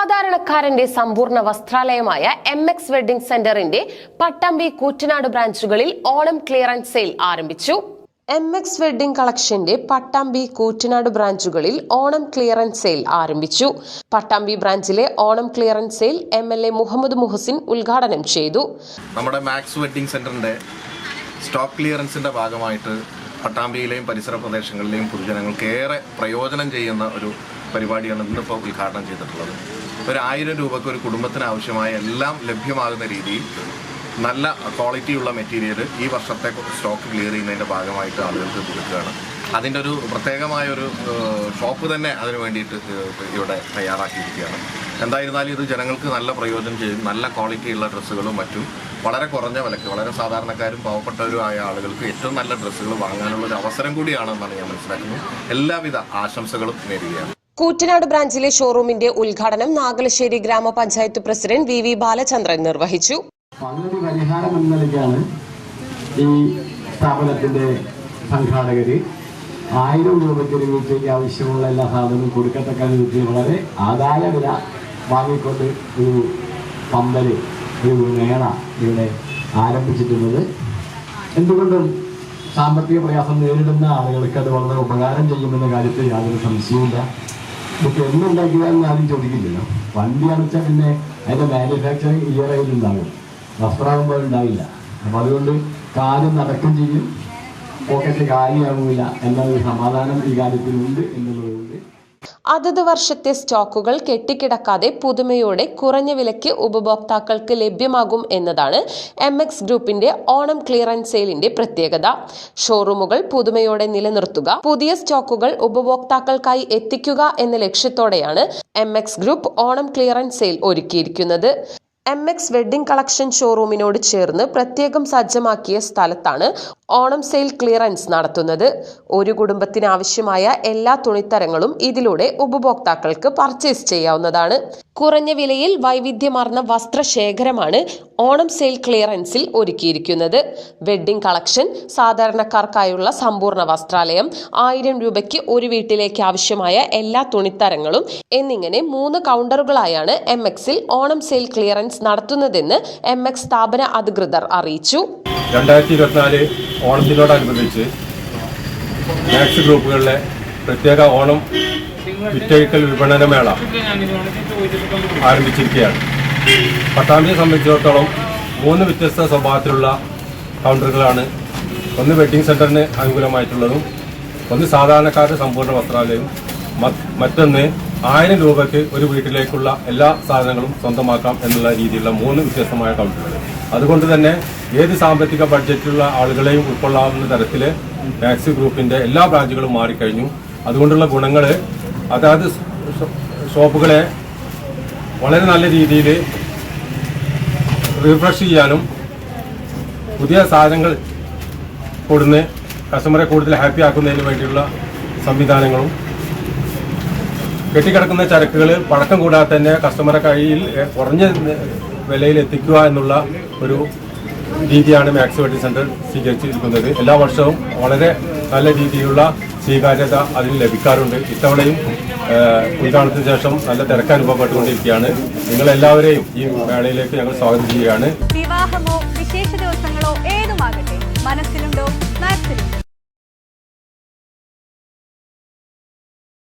സാധാരണക്കാരന്റെ സമ്പൂർണ വസ്ത്രാലയമായ M X wedding സെന്ററിന്റെ പട്ടാമ്പി കൂറ്റനാട് ബ്രാഞ്ചുകളിൽ ഓണം ക്ലിയറൻസ് സെയിൽ ആരംഭിച്ചു. എം എക്സ് വെഡിംഗ് കളക്ഷന്റെ പട്ടാമ്പി കൂറ്റനാട് ബ്രാഞ്ചുകളിൽ ഓണം ക്ലിയറൻസ് സെയിൽ ആരംഭിച്ചു. Pattambi ബ്രാഞ്ചിലെ Onam clearance sale M L A Muhammad Muhsin ഉദ്ഘാടനം ചെയ്തു. നമ്മുടെ മാക്സ് വെഡ്ഡിംഗ് സെന്ററിന്റെ സ്റ്റോക്ക് ക്ലിയറൻസിന്റെ ഭാഗമായിട്ട് പട്ടാമ്പിയിലെയും പരിസര പ്രദേശങ്ങളിലെയും പൊതുജനങ്ങൾക്ക് ഏറെ പ്രയോജനം ചെയ്യുന്ന ഒരു പരിപാടിയാണ് ഇന്നിപ്പോൾ ഉദ്ഘാടനം ചെയ്തിട്ടുള്ളത്. ഒരു ആയിരം രൂപയ്ക്ക് ഒരു കുടുംബത്തിന് ആവശ്യമായ എല്ലാം ലഭ്യമാകുന്ന രീതിയിൽ നല്ല ക്വാളിറ്റിയുള്ള മെറ്റീരിയൽ ഈ വർഷത്തെ സ്റ്റോക്ക് ക്ലിയർ ചെയ്യുന്നതിന്റെ ഭാഗമായിട്ട് ആളുകൾക്ക് കൊടുക്കുകയാണ്. അതിന്റെ ഒരു പ്രത്യേകമായ ഒരു ഷോപ്പ് തന്നെ അതിന് വേണ്ടിയിട്ട് ഇവിടെ തയ്യാറാക്കിയിരിക്കുകയാണ്. എന്തായിരുന്നാലും ഇത് ജനങ്ങൾക്ക് നല്ല പ്രയോജനം ചെയ്യും. നല്ല ക്വാളിറ്റിയുള്ള ഡ്രസ്സുകളും മറ്റും വളരെ കുറഞ്ഞ വിലക്ക് വളരെ സാധാരണക്കാരും പാവപ്പെട്ടവരും ആയ ആളുകൾക്ക് ഏറ്റവും നല്ല ഡ്രസ്സുകൾ വാങ്ങാനുള്ള ഒരു അവസരം കൂടിയാണെന്നാണ് ഞാൻ മനസ്സിലാക്കുന്നത്. എല്ലാവിധ ആശംസകളും നേരുകയാണ്. കൂറ്റനാട് ബ്രാഞ്ചിലെ ഷോറൂമിന്റെ ഉദ്ഘാടനം നാഗലശ്ശേരി ഗ്രാമപഞ്ചായത്ത് പ്രസിഡന്റ് വി വി ബാലചന്ദ്രൻ നിർവഹിച്ചു. പരിഹാരം എന്ന നിലയ്ക്കാണ് ഈ സ്ഥാപനത്തിന്റെ സംഘാടകര്. ആയിരം രൂപയ്ക്ക് ഒരു വീട്ടിലേക്ക് ആവശ്യമുള്ള എല്ലാ സാധനവും കൊടുക്കത്തക്ക വിധത്തിൽ വളരെ ആദായ വില വാങ്ങിക്കൊണ്ട് ഒരു പമ്പൽ ഒരു മേള ഇവിടെ ആരംഭിച്ചിട്ടുള്ളത്. എന്തുകൊണ്ടും സാമ്പത്തിക പ്രയാസം നേരിടുന്ന ആളുകൾക്ക് അത് വളരെ ഉപകാരം ചെയ്യുമെന്ന കാര്യത്തിൽ യാതൊരു സംശയവുമില്ല. ഇതൊക്കെ എന്നുണ്ടാക്കിയതാണെന്ന് ആരും ചോദിക്കില്ലല്ലോ. വണ്ടി അടച്ചാൽ പിന്നെ അതിന്റെ മാനുഫാക്ചറിങ് ഇയർ ഉണ്ടാകും വസ്ത്രമാകുമ്പോൾ ഉണ്ടാവില്ല. അപ്പം അതുകൊണ്ട് കാലം നടക്കും ചെയ്യും. പോക്കറ്റ് കാര്യമാകില്ല എന്നൊരു സമാധാനം ഈ കാര്യത്തിലുണ്ട് എന്നുള്ളതുകൊണ്ട് അതത് വർഷത്തെ സ്റ്റോക്കുകൾ കെട്ടിക്കിടക്കാതെ പുതുമയോടെ കുറഞ്ഞ വിലയ്ക്ക് ഉപഭോക്താക്കൾക്ക് ലഭ്യമാകും എന്നതാണ് എം എക്സ് ഗ്രൂപ്പിന്റെ ഓണം ക്ലിയറൻസ് സെയിലിന്റെ പ്രത്യേകത. ഷോറൂമുകൾ പുതുമയോടെ നിലനിർത്തുക പുതിയ സ്റ്റോക്കുകൾ ഉപഭോക്താക്കൾക്കായി എത്തിക്കുക എന്ന ലക്ഷ്യത്തോടെയാണ് M X group Onam clearance sale ഒരുക്കിയിരിക്കുന്നത്. എം എക്സ് വെഡ്ഡിംഗ് കളക്ഷൻ ഷോറൂമിനോട് ചേർന്ന് പ്രത്യേകം സജ്ജമാക്കിയ സ്ഥലത്താണ് ഓണം സെയിൽ ക്ലിയറൻസ് നടത്തുന്നത്. ഒരു കുടുംബത്തിന് ആവശ്യമായ എല്ലാ തുണിത്തരങ്ങളും ഇതിലൂടെ ഉപഭോക്താക്കൾക്ക് പർച്ചേസ് ചെയ്യാവുന്നതാണ്. കുറഞ്ഞ വിലയിൽ വൈവിധ്യമാർന്ന വസ്ത്രശേഖരമാണ് ഓണം സെയിൽ ക്ലിയറൻസിൽ ഒരുക്കിയിരിക്കുന്നത്. വെഡ്ഡിംഗ് കളക്ഷൻ സാധാരണക്കാർക്കായുള്ള സമ്പൂർണ വസ്ത്രാലയം ആയിരം രൂപയ്ക്ക് ഒരു വീട്ടിലേക്ക് ആവശ്യമായ എല്ലാ തുണിത്തരങ്ങളും എന്നിങ്ങനെ മൂന്ന് കൗണ്ടറുകളായാണ് എം എക്സിൽ ഓണം സെയിൽ ക്ലിയറൻസ് നടത്തുന്നതെന്ന് എം എക്സ് സ്ഥാപന അധികൃതർ അറിയിച്ചു. രണ്ടായിരത്തി ഇരുപത്തിനാല് ഓണത്തിനോടനുബന്ധിച്ച് മാക്സ് ഗ്രൂപ്പുകളിലെ പ്രത്യേക ഓണം വിറ്റഴിക്കൽ വിപണന മേള ആരംഭിച്ചിരിക്കുകയാണ്. പട്ടാമ്പിയെ സംബന്ധിച്ചിടത്തോളം മൂന്ന് വ്യത്യസ്ത സ്വഭാവത്തിലുള്ള കൗണ്ടറുകളാണ്. ഒന്ന് വെഡ്ഡിംഗ് സെന്ററിന് അനുകൂലമായിട്ടുള്ളതും ഒന്ന് സാധാരണക്കാരുടെ സമ്പൂർണ വസ്ത്രാലയവും മറ്റ് മറ്റൊന്ന് ആയിരം രൂപയ്ക്ക് ഒരു വീട്ടിലേക്കുള്ള എല്ലാ സാധനങ്ങളും സ്വന്തമാക്കാം എന്നുള്ള രീതിയിലുള്ള മൂന്ന് വ്യത്യസ്തമായ കൗണ്ടറുകൾ. അതുകൊണ്ട് തന്നെ ഏത് സാമ്പത്തിക ബഡ്ജറ്റിലുള്ള ആളുകളെയും ഉൾക്കൊള്ളാവുന്ന തരത്തിൽ മാക്സി ഗ്രൂപ്പിന്റെ എല്ലാ ബ്രാഞ്ചുകളും മാറിക്കഴിഞ്ഞു. അതുകൊണ്ടുള്ള ഗുണങ്ങൾ അതായത് ഷോപ്പുകളെ വളരെ നല്ല രീതിയിൽ റിഫ്രഷ് ചെയ്യാനും പുതിയ സാധനങ്ങൾ കൊടുന്ന് കസ്റ്റമറെ കൂടുതൽ ഹാപ്പി ആക്കുന്നതിന് വേണ്ടിയുള്ള സംവിധാനങ്ങളും. കെട്ടിക്കിടക്കുന്ന ചരക്കുകൾ പഴക്കം കൂടാതെ തന്നെ കസ്റ്റമറെ കയ്യിൽ കുറഞ്ഞ വിലയിൽ എത്തിക്കുക എന്നുള്ള ഒരു രീതിയാണ് മാക്സ് വെഡിങ് സെന്റർ സ്വീകരിച്ചിരിക്കുന്നത്. എല്ലാ വർഷവും വളരെ നല്ല രീതിയിലുള്ള സ്വീകാര്യത അതിന് ലഭിക്കാറുണ്ട്. ഇത്തവണയും ഉദ്ഘാടനത്തിന് ശേഷം നല്ല തിരക്ക് അനുഭവപ്പെട്ടുകൊണ്ടിരിക്കുകയാണ്. നിങ്ങളെല്ലാവരെയും ഈ മേളയിലേക്ക് ഞങ്ങൾ സ്വാഗതം ചെയ്യുകയാണ്. വിവാഹമോ വിശേഷ ദിവസങ്ങളോ ഏതുമാകട്ടെ മാക്സിലുണ്ടോ